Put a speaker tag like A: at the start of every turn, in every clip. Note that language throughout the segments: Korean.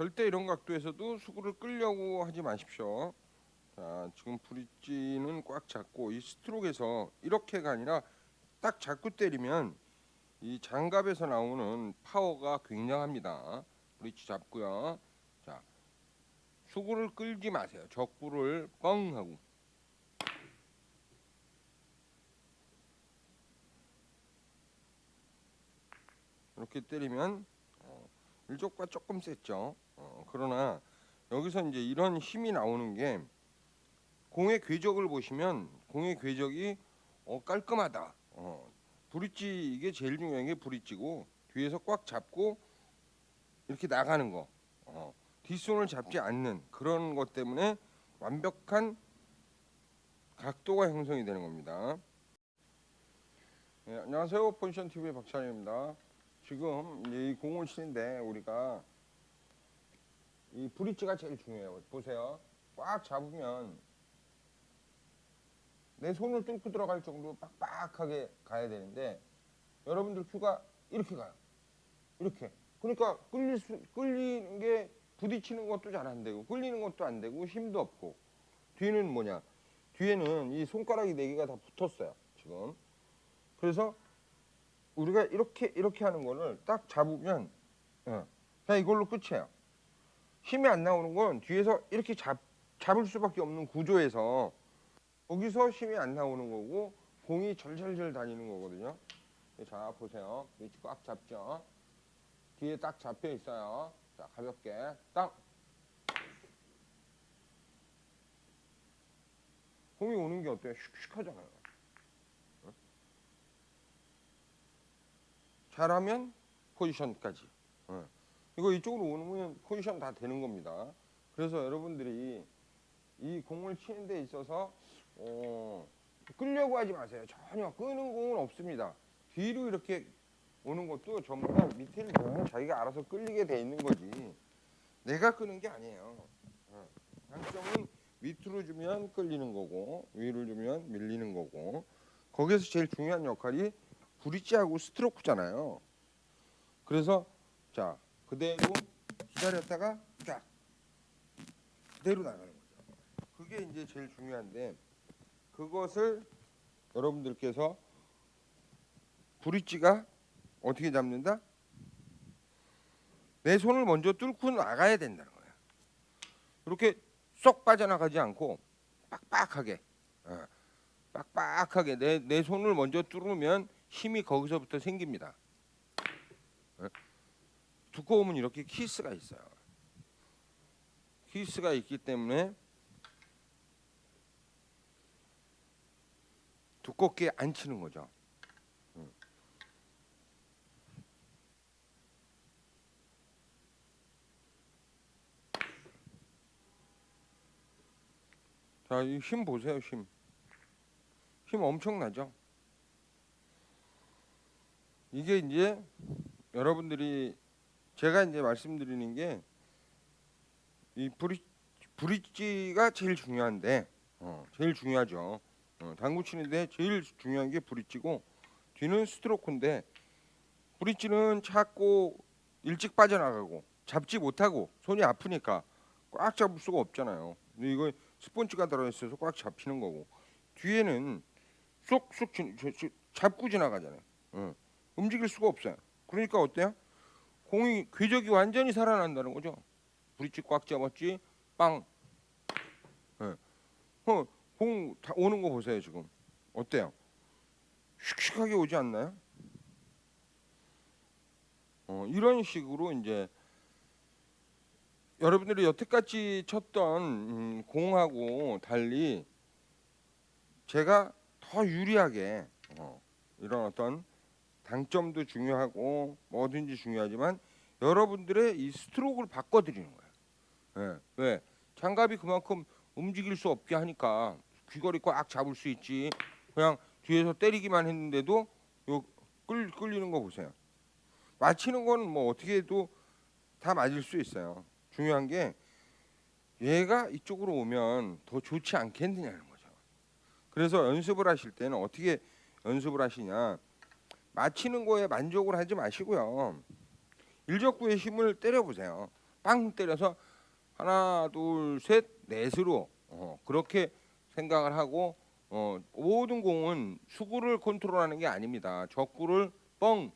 A: 절대 이런 각도에서도 수구를 끌려고 하지 마십시오. 자, 지금 브릿지는 꽉 잡고 이 스트로크에서 이렇게가 아니라 딱 잡고 때리면 이 장갑에서 나오는 파워가 굉장합니다. 브릿지 잡고요. 자, 수구를 끌지 마세요. 적구를 뻥 하고 이렇게 때리면 어, 일족과 조금 셌죠. 어, 그러나 여기서 이제 이런 힘이 나오는 게 공의 궤적을 보시면 공의 궤적이 어, 깔끔하다. 어, 브릿지 이게 제일 중요한 게 브릿지고 뒤에서 꽉 잡고 이렇게 나가는 거. 어, 뒷손을 잡지 않는 그런 것 때문에 완벽한 각도가 형성이 되는 겁니다. 네, 안녕하세요. 포지션 TV의 박찬입니다. 지금 이 공을 치는데 우리가 이 브릿지가 제일 중요해요. 보세요. 꽉 잡으면 내 손을 뚫고 들어갈 정도로 빡빡하게 가야 되는데 여러분들 큐가 이렇게 가요. 이렇게. 그러니까 끌릴 수, 끌리는 게 부딪히는 것도 잘 안 되고 끌리는 것도 안 되고 힘도 없고 뒤는 뭐냐? 뒤에는 이 손가락이 네 개가 다 붙었어요. 지금. 그래서 우리가 이렇게 이렇게 하는 거를 딱 잡으면 예, 그냥 이걸로 끝이에요. 힘이 안 나오는 건 뒤에서 이렇게 잡 잡을 수밖에 없는 구조에서 거기서 힘이 안 나오는 거고 공이 절절절 다니는 거거든요. 자 보세요. 위치 꽉 잡죠. 뒤에 딱 잡혀 있어요. 자 가볍게 딱 공이 오는 게 어때요? 슉슉 하잖아요. 잘하면 포지션까지. 어. 이거 이쪽으로 오면 포지션 다 되는 겁니다. 그래서 여러분들이 이 공을 치는 데 있어서 어, 끌려고 하지 마세요. 전혀 끄는 공은 없습니다. 뒤로 이렇게 오는 것도 전부 다 밑에를 보면 자기가 알아서 끌리게 돼 있는 거지. 내가 끄는 게 아니에요. 어. 장점은 밑으로 주면 끌리는 거고 위로 주면 밀리는 거고 거기에서 제일 중요한 역할이 브릿지하고 스트로크잖아요. 그래서 자 그대로 기다렸다가 쫙 그대로 나가는 거죠. 그게 이제 제일 중요한데 그것을 여러분들께서 브릿지가 어떻게 잡는다? 내 손을 먼저 뚫고 나가야 된다는 거야. 이렇게 쏙 빠져나가지 않고 빡빡하게, 어, 빡빡하게 내, 내 손을 먼저 뚫으면 힘이 거기서부터 생깁니다. 어? 두꺼우면 이렇게 키스가 있어요. 키스가 있기 때문에 두껍게 안 치는 거죠. 음. 자, 이 힘 보세요, 힘. 힘 엄청나죠? 이게 이제 여러분들이 제가 이제 말씀드리는 게 이 브릿 브릿지가 제일 중요한데 어, 제일 중요하죠. 어, 당구 치는데 제일 중요한 게 브릿지고 뒤는 스트로크인데 브릿지는 자꾸 일찍 빠져나가고 잡지 못하고 손이 아프니까 꽉 잡을 수가 없잖아요. 근데 이거 스펀지가 들어있어서 꽉 잡히는 거고 뒤에는 쏙쏙 잡고 지나가잖아요. 어. 움직일 수가 없어요. 그러니까 어때요? 공이 궤적이 완전히 살아난다는 거죠. 브릿지 꽉 잡았지, 빵. 예. 어, 공다 오는 거 보세요 지금. 어때요? 슉슉하게 오지 않나요? 어, 이런 식으로 이제 여러분들이 여태까지 쳤던 음, 공하고 달리 제가 더 유리하게 어, 이런 어떤 당점도 중요하고 뭐든지 중요하지만 여러분들의 이 스트로크를 바꿔드리는 거예요. 예, 왜? 장갑이 그만큼 움직일 수 없게 하니까 귀걸이 꽉 잡을 수 있지. 그냥 뒤에서 때리기만 했는데도 요 끌, 끌리는 거 보세요. 맞히는 거는 뭐 어떻게 해도 다 맞을 수 있어요. 중요한 게 얘가 이쪽으로 오면 더 좋지 않겠느냐는 거죠. 그래서 연습을 하실 때는 어떻게 연습을 하시냐? 맞히는 거에 만족을 하지 마시고요. 일적구의 힘을 때려 보세요. 빵 때려서 하나 둘 셋 넷으로 어, 그렇게 생각을 하고 어, 모든 공은 수구를 컨트롤하는 게 아닙니다. 적구를 뻥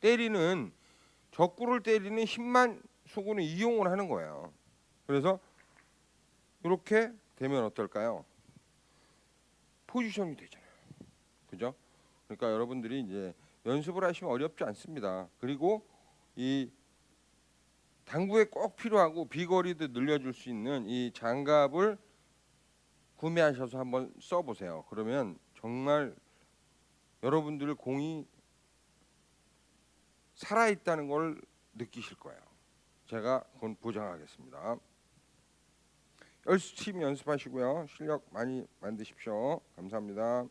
A: 때리는 적구를 때리는 힘만 수구는 이용을 하는 거예요. 그래서 이렇게 되면 어떨까요? 포지션이 되잖아요. 그죠? 그러니까 여러분들이 이제 연습을 하시면 어렵지 않습니다. 그리고 이 당구에 꼭 필요하고 비거리도 늘려줄 수 있는 이 장갑을 구매하셔서 한번 써보세요. 그러면 정말 여러분들 공이 살아있다는 걸 느끼실 거예요. 제가 그건 보장하겠습니다. 열심히 연습하시고요. 실력 많이 만드십시오. 감사합니다.